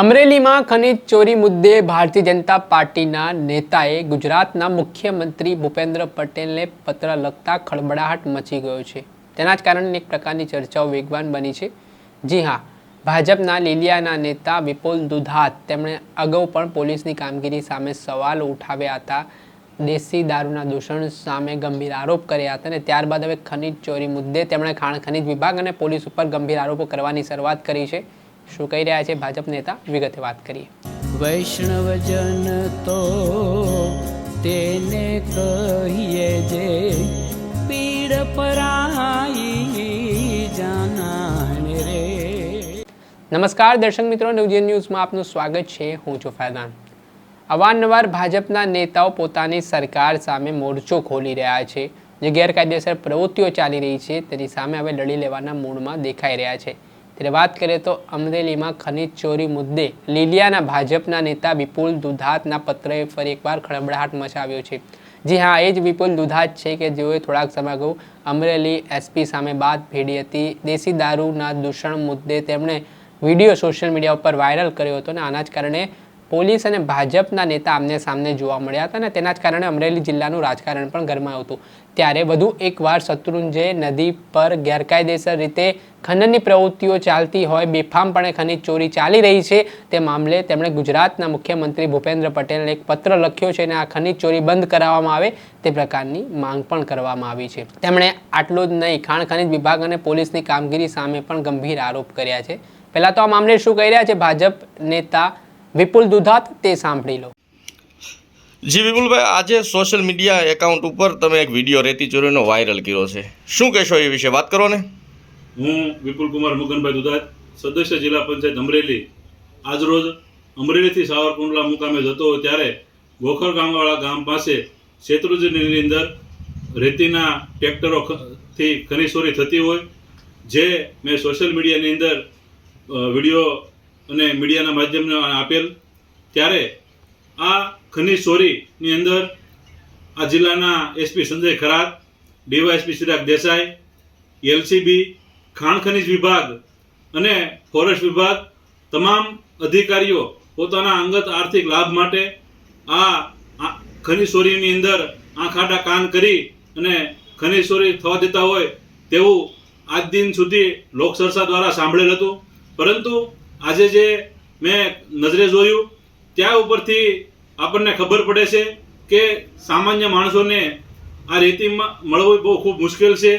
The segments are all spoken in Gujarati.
અમરેલીમાં ખનીજ ચોરી મુદ્દે ભારતીય જનતા પાર્ટીના નેતાએ ગુજરાતના મુખ્યમંત્રી ભૂપેન્દ્ર પટેલને પત્ર લખતા ખળબડાહટ મચી ગયો છે. તેના જ કારણે એક પ્રકારની ચર્ચાઓ વેગવાન બની છે. જી હા, ભાજપના લીલિયાના નેતા વિપુલ દુધાત તેમણે અગાઉ પણ પોલીસની કામગીરી સામે સવાલ ઉઠાવ્યા હતા. દેશી દારૂના દૂષણ સામે ગંભીર આરોપ કર્યા હતા અને ત્યારબાદ હવે ખનીજ ચોરી મુદ્દે તેમણે ખાણ ખનીજ વિભાગ અને પોલીસ ઉપર ગંભીર આરોપો કરવાની શરૂઆત કરી છે. શું કહી રહ્યા છે ભાજપ નેતા? વિગતે વાત કરીએ. વૈષ્ણવજન તો તેને કહીએ જે પીડ પરાઈ જાનાને રે. નમસ્કાર દર્શક મિત્રો. નવજીવન ન્યૂઝમાં આપનું સ્વાગત છે. હું છું ફૈદાન અવારનવાર ભાજપના નેતાઓ પોતાની સરકાર સામે મોરચો ખોલી રહ્યા છે. જે ગેરકાયદેસર પ્રવૃત્તિઓ ચાલી રહી છે. તેની સામે હવે લડી લેવાના મૂડમાં દેખાઈ રહ્યા છે. ત્યારે વાત કરીએ તો અમરેલીમાં ખનીજ ચોરી મુદ્દે લીલિયાના ભાજપના નેતા વિપુલ દુધાતના પત્રએ ફરી એકવાર ખળબડાટ મચાવ્યો છે. જી હા, એ જ વિપુલ દુધાત છે કે જેઓએ થોડાક સમય અગાઉ અમરેલી એસપી સામે બાદ ભેડી હતી. દેશી દારૂના દૂષણ મુદ્દે તેમણે વીડિયો સોશિયલ મીડિયા ઉપર વાયરલ કર્યો હતો અને આના જ કારણે પોલીસ અને ભાજપના નેતા આમને સામને જોવા મળ્યા હતા અને તેના જ કારણે અમરેલી જિલ્લાનું રાજકારણ પણ ગરમાયું હતું. ત્યારે વધુ એકવાર શત્રુંજય નદી પર ગેરકાયદેસર રીતે ખનનની પ્રવૃત્તિઓ ચાલતી હોય, બેફામપણે ખનીજ ચોરી ચાલી રહી છે, તે મામલે તેમણે ગુજરાતના મુખ્યમંત્રી ભૂપેન્દ્ર પટેલને એક પત્ર લખ્યો છે અને આ ખનીજ ચોરી બંધ કરાવવામાં આવે તે પ્રકારની માંગ પણ કરવામાં આવી છે. તેમણે આટલું જ નહીં, ખાણ ખનીજ વિભાગ અને પોલીસની કામગીરી સામે પણ ગંભીર આરોપ કર્યા છે. પહેલાં તો આ મામલે શું કહી રહ્યા છે? ભાજપ નેતા વિપુલ દુધાત તે સાંભળી લો. જી વિપુલભાઈ આજે સોશિયલ મીડિયા એકાઉન્ટ ઉપર તમે એક વીડિયો રેતી ચોરીનો વાયરલ કર્યો છે. શું કહેશો એ વિશે વાત કરો ને? હું વિપુલ કુમાર મુગનભાઈ દુધાત સદસ્ય જિલ્લા પંચાયત અમરેલી. આજરોજ અમરેલીથી સાવરકુંડલા મુકામે જતો હોય ત્યારે ગોખર ગામવાળા ગામ પાસે શેત્રુંજીની અંદર રેતીના ટ્રેક્ટરો થી ખનીજ ચોરી થતી હોય જે મેં સોશિયલ મીડિયાની અંદર વીડિયો અને મીડિયાના માધ્યમને આપેલ. ત્યારે આ ખનીજ ચોરીની અંદર આ જિલ્લાના SP Sanjay Kharat, DYSP Chirag Desai, LCB, ખાણ ખનિજ વિભાગ અને ફોરેસ્ટ વિભાગ તમામ અધિકારીઓ પોતાના અંગત આર્થિક લાભ માટે આ આ ખનિજ ચોરીની અંદર આંખ આટા કાન કરી અને ખનિજ ચોરી થવા દેતા હોય તેવું આજ દિન સુધી લોકસરસા દ્વારા સાંભળેલ હતું. પરંતુ આજે જે મેં નજરે જોયું, ત્યાં ઉપરથી આપણને ખબર પડે છે કે સામાન્ય માણસોને આ રેતીમાં મળવું બહુ ખૂબ મુશ્કેલ છે.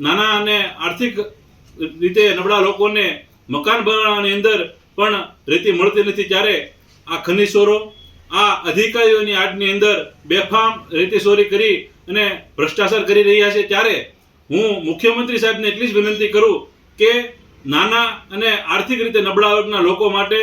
નાના અને આર્થિક રીતે નબળા લોકોને મકાન બનાવવાની અંદર પણ રેતી મળતી નથી ત્યારે આ ખનીજ ચોરો આ અધિકારીઓની આડની અંદર બેફામ રેતી ચોરી કરી અને ભ્રષ્ટાચાર કરી રહ્યા છે. ત્યારે હું મુખ્યમંત્રી સાહેબને એટલી જ વિનંતી કરું કે નાના અને આર્થિક રીતે નબળા વર્ગના લોકો માટે,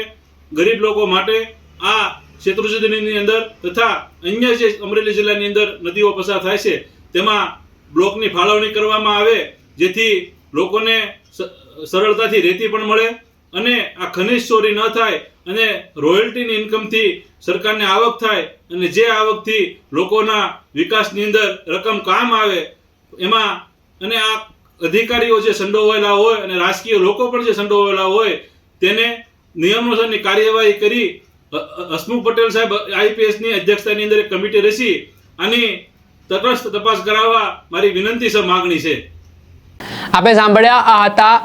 ગરીબ લોકો માટે આ શેત્રુજનીની અંદર તથા અન્ય જે અમરેલી જિલ્લાની અંદર નદીઓ પસાર થાય છે, તેમાં બ્લોકની ફાળવણી કરવામાં આવે, જેથી લોકોને સરળતાથી રેતી પણ મળે અને આ ખનિજ ચોરી ન થાય અને રોયલ્ટીની ઇન્કમથી સરકારને આવક થાય અને જે આવકથી લોકોના વિકાસની અંદર રકમ કામ આવે, એમાં અને આ અધિકારીઓ જે સંડોવાયેલા હોય અને રાજકીય લોકો પણ જે સંડોવાયેલા હોય, તેને નિયમોસરની કાર્યવાહી કરી હસમુખ પટેલ સાહેબ આઈપીએસની અધ્યક્ષતાની અંદર એક કમિટી રચી આની તટસ્થ તપાસ કરાવવા મારી વિનંતી છે માગણી છે. આપણે સાંભળ્યા, આ હતા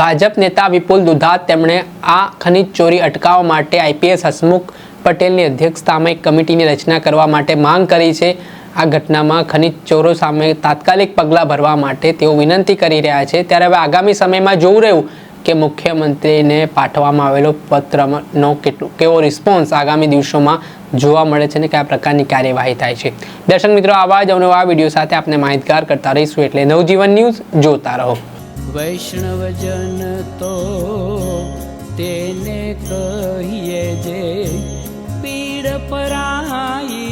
ભાજપ નેતા વિપુલ દુધાત. તેમણે આ ખનીજ ચોરી અટકાવવા માટે આઈપીએસ હસમુખ પટેલની અધ્યક્ષતામાં એક કમિટીની રચના કરવા માટે માંગ કરી છે. આ ઘટનામાં ખનિજ ચોરો સામે તાત્કાલિક પગલાં ભરવા માટે તેઓ વિનંતી કરી રહ્યા છે. ત્યારે હવે આગામી સમયમાં જોવું રહ્યું કે મુખ્યમંત્રીને પાઠવવામાં આવેલો પત્રનો કેટલો, કેવો રિસ્પોન્સ આગામી દિવસોમાં જોવા મળે છે ને કયા પ્રકારની કાર્યવાહી થાય છે. દર્શક મિત્રો, આવા જ અમને આ વીડિયો સાથે આપણે માહિતગાર કરતા રહીશું એટલે નવજીવન ન્યૂઝ જોતા રહો. વૈષ્ણવજન તો તેને કહીએ જે પીડ પરાઈ